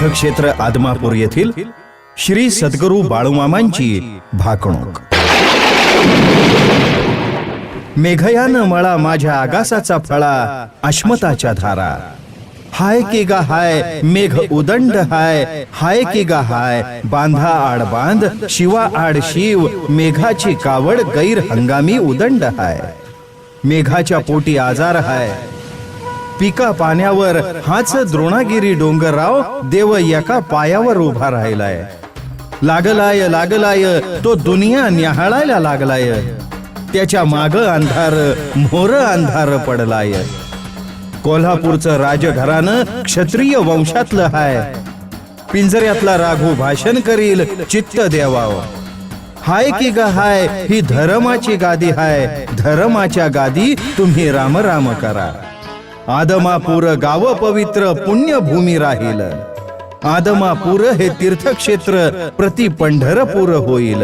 तीर्थक्षेत्र आदमापूर येथील श्री सद्गुरू बाळूमामांची भाकणूक. मेघयान मळा माझ्या आगासाचा फळा अश्मताच्या धारा. हाय की गा हाय मेघ उदंड हाय. हाय की गा हाय बांधा आड बांध शिवा आड शिव मेघाची कावड गैर हंगामी उदंड हाय. मेघाच्या पोटी आजार हाय. पिका पाण्यावर. हाच द्रोणागिरी डोंगरराव देव एका पायावर उभा राहिलाय. लागलाय लागलाय तो दुनिया न्याहाळायला लागलाय. त्याच्या माग अंधार मोर अंधार पडलाय. कोल्हापूरचं राजघरानं क्षत्रिय वंशातलं हाय. पिंजऱ्यातला राघू भाषण करील चित्त देवाव. हाय की ग हाय ही धर्माची गादी हाय. धर्माच्या गादी तुम्ही राम राम करा. आदमापूर गाव पवित्र पुण्यभूमी राहील. आदमापूर हे तीर्थक्षेत्र प्रति पंढरपूर होईल.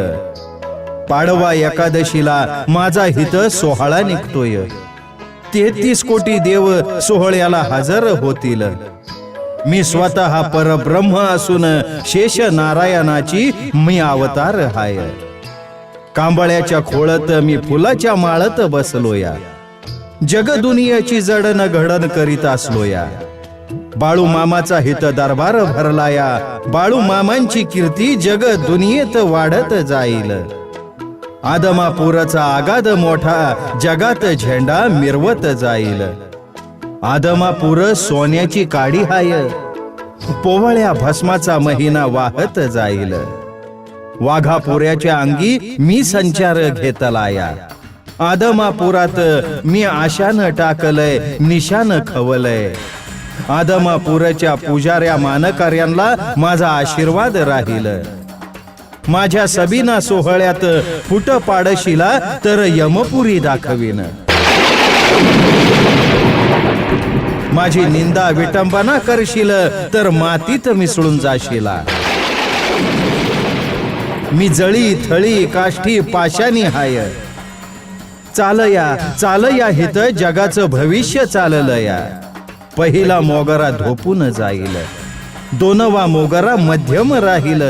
पाडवा एकादशीला माझा हित सोहळा निघतोय. तेहतीस कोटी देव सोहळ्याला हजर होतील. मी स्वतः परब्रह्म असून शेष नारायणाची मी अवतार हाय. कांबळ्याच्या खोळत मी फुलाच्या माळत बसलोया. जगदुनियाची जडण घडण करीत असलोया. बाळू मामाचा हित दरबार भरलाया. बाळू मामांची कीर्ती जग दुनियेत वाढत जाईल. आदमापुराचा आगाध मोठा जगात झेंडा मिरवत जाईल. आदमापूर सोन्याची काडी हाय. पोवळ्या भस्माचा महिना वाहत जाईल. वाघापुऱ्याच्या अंगी मी संचार घेतलाया. आदमापुरात मी आशानं टाकलंय निशान खवलय. आदमापुराच्या पुजाऱ्या मानकार्यांना माझा आशीर्वाद राहील. माझ्या सबीना सोहळ्यात फुट पाडशीला तर यमपुरी दाखवीन. माझी निंदा विटंबना करशील तर मातीत मिसळून जाशीला. मी जळी थळी काष्ठी पाशानी हाय. चालया चालया हित जगाचं भविष्य चाललया. पहिला मोगरा धोपून जाईल. दोनवा मोगरा मध्यम राहील.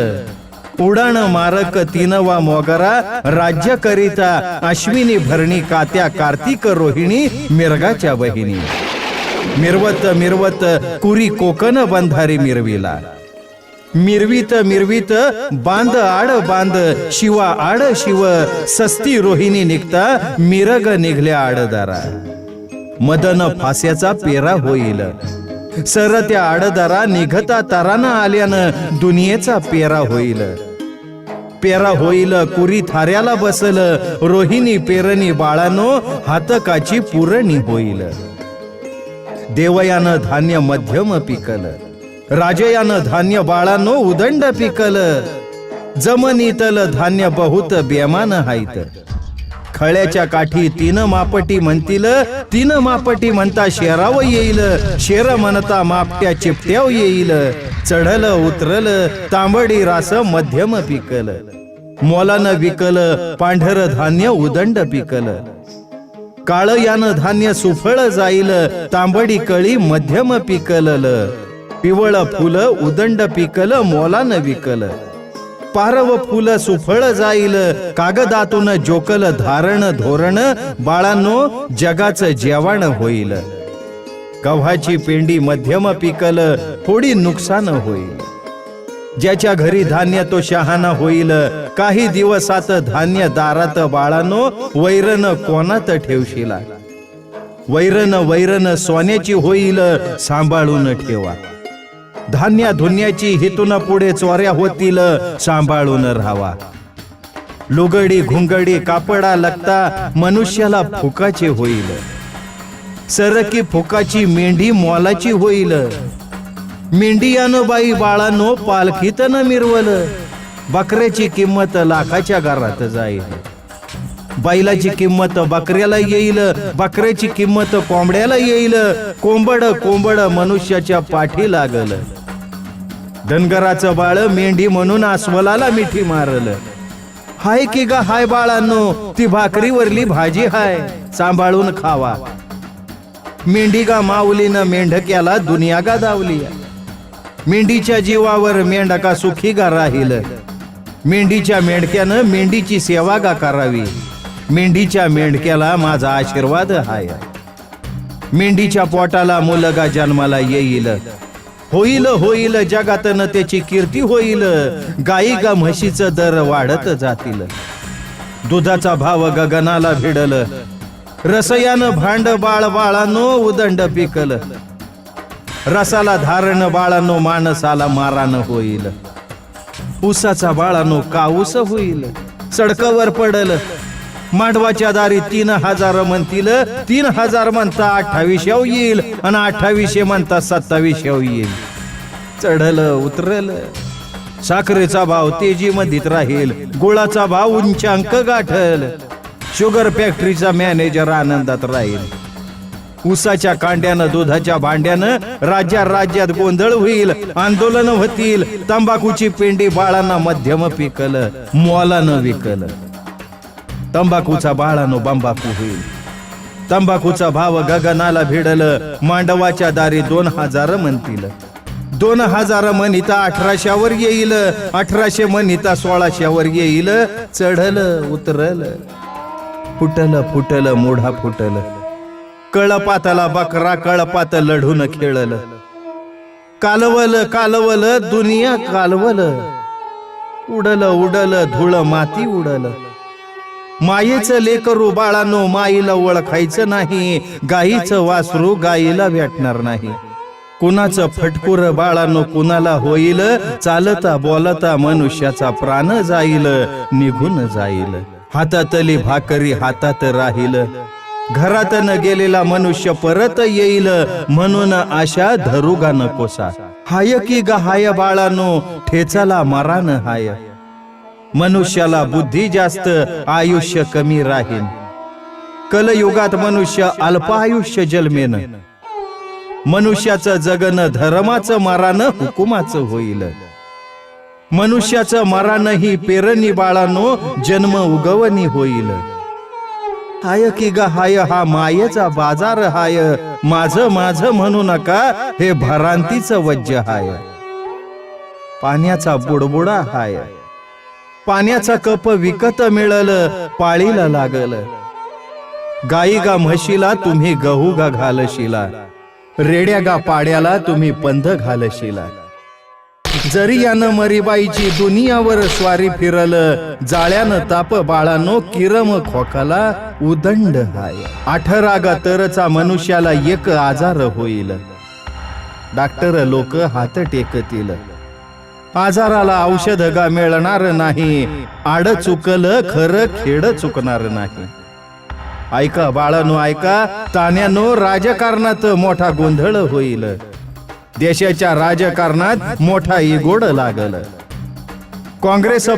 उडाण मारक तीनवा मोगरा राज्य करिता अश्विनी भरणी कात्या कार्तिक रोहिणी मिरगाच्या बहिणी. मिरवत मिरवत कुरी कोकण बंधारी मिरविला. मिरवीत मिरवीत बांध आड बांध शिवा आड शिव सस्ती रोहिणी निघता मिरग निघल्या आडदारा मदन फास्याचा पेरा होईल. सर त्या आडदारा निघता तारानं आल्यानं दुनियेचा पेरा होईल. पेरा होईल कुरी थाऱ्याला बसल रोहिणी पेरणी बाळानो हातकाची पुरणी होईल. देवयानं धान्य मध्यम पिकलं. राजयानं धान्य बाळानो उदंड पिकल. जमनीतल धान्य बहुत बेमान हायत. खळ्याच्या काठी तीन मापटी म्हणतील तीन मापटी म्हणता शेराव येईल. शेर म्हणता मापट्या चिपट्याव येईल. चढल उतरल तांबडी रास मध्यम पिकल. मोलानं विकल पांढर धान्य उदंड पिकल. काळ यानं धान्य सुफळ जाईल तांबडी कळी मध्यम पिकलल. पिवळ फुल उदंड पिकल मोलानं विकल. पारव फुल सुफळ जाईल कागदातून जोकल धारण धोरण बाळांनो जगाचं जेवण होईल. गव्हाची पेंडी मध्यम पिकल थोडी नुकसान होईल. ज्याच्या घरी धान्य तो शहाणा होईल काही दिवसात धान्य दारात बाळानो वैरण कोणात ठेवशिला? वैरण वैरण सोन्याची होईल सांभाळून ठेवा. धान्य धुन्याची हितून पुढे चोऱ्या होतील सांभाळून राहावा. लुगडी घुंगडी कापडा लगता मनुष्याला फुकाचे होईल. सरकी फुकाची मेंढी मोलाची होईल. मेंढियानो बाई बाळानो पालखीत न मिरवल. बकऱ्याची किंमत लाखाच्या घरात जाईल. बैलाची किंमत बकऱ्याला येईल बकऱ्याची किंमत कोंबड्याला येईल. कोंबड कोंबड मनुष्याच्या पाठी लागल. धनगराचं बाळ मेंढी म्हणून अस्वलाला मिठी मारल. हाय की गा हाय बाळांनो ती भाकरीवरली भाजी हाय सांभाळून खावा. मेंढी गा माऊलीनं मेंढक्याला दुनिया गा दावली. मेंढीच्या जीवावर मेंढका सुखी गा राहील. मेंढीच्या मेंढक्यानं मेंढीची सेवा गा करावी. मेंढीच्या मेंढक्याला माझा आशीर्वाद हाय. मेंढीच्या पोटाला मुलगा जन्माला येईल. होईल होईल जगातन त्याची कीर्ती होईल. गाई गा म्हशीचं दर वाढत जातील. दुधाचा भाव गगनाला भिडल. रसयानं भांड बाळ बाळानो उदंड पिकल. रसाला धारण बाळानो माणसाला मारान होईल. उसाचा बाळानो काऊस होईल. सडकवर पडल. मांडवाच्या दारी तीन हजार म्हणतील तीन हजार म्हणता अठ्ठावीस येईल आणि अठ्ठावीसशे म्हणता सत्तावीस येईल. चढल उतरल. साखरेचा भाव तेजी मधीत राहील गुळाचा भाव उंचांक गाठल. शुगर फॅक्टरीचा मॅनेजर आनंदात राहील. ऊसाच्या कांड्यानं दुधाच्या भांड्यानं राज्या राज्यात गोंधळ होईल आंदोलन होतील तंबाखूची पेंडी बाळांना मध्यम पिकल मोलानं विकल. तंबाखूचा बाळानो बंबाखू होईल तंबाखूचा भाव गगनाला भिडल मांडवाच्या दारी दोन हजार म्हणतील दोन हजार मनिता अठराशेवर येईल अठराशे मनिता सोळाशेवर येईल चढल उतरल फुटल फुटल मोढा फुटल कळपाताला बकरा कळपात लढून खेळल कालवल कालवल दुनिया कालवल उडल उडल धुळ माती उडल मायेचं लेकरू बाळानो माईला ओळखायचं नाही. गाईचं वासरू गाईला भेटणार नाही. कुणाचं फटकुर बाळानो कुणाला होईल? चालता बोलता मनुष्याचा प्राण जाईल. निघून जाईल. हातातली भाकरी हातात राहील. घरात न गेलेला मनुष्य परत येईल. म्हणून आशा धरुगा नकोसा. हाय की ग हाय बाळानो? ठेचाला मरान हाय. मनुष्याला बुद्धी जास्त आयुष्य कमी राहील कलयुगात मनुष्य अल्प आयुष्य जन्मेन. मनुष्याचं जगन धर्माचं मारानं हुकुमाचं होईल. मनुष्याचं मरानं ही पेरणी बाळानो जन्म उगवणी होईल. हाय की ग हाय हा मायेचा बाजार हाय. माझ माझ म्हणू नका हे भरांतीचं वज्ज हाय. पाण्याचा बुडबुडा हाय. पाण्याचा कप विकत मिळल पाळीला लागल. गाई गा म्हशीला तुम्ही गहू गा घालशिला. रेड्या गा पाड्याला तुम्ही पंध घालशिला. जरी यानं मरीबाईची दुनियावर स्वारी फिरल जाळ्यानं ताप बाळानो किरम खोकाला उदंड हाय. अठरा गा तरचा मनुष्याला एक आजार होईल. डॉक्टर लोक हात टेकतील. आजाराला औषध गा मिळणार नाही. आड चुकल खरं खेड चुकणार नाही. ऐका बाळानो ऐका. तान्यानो राजकारणात मोठा गोंधळ होईल. देशाच्या राजकारणात मोठा इगोड लागल. काँग्रेस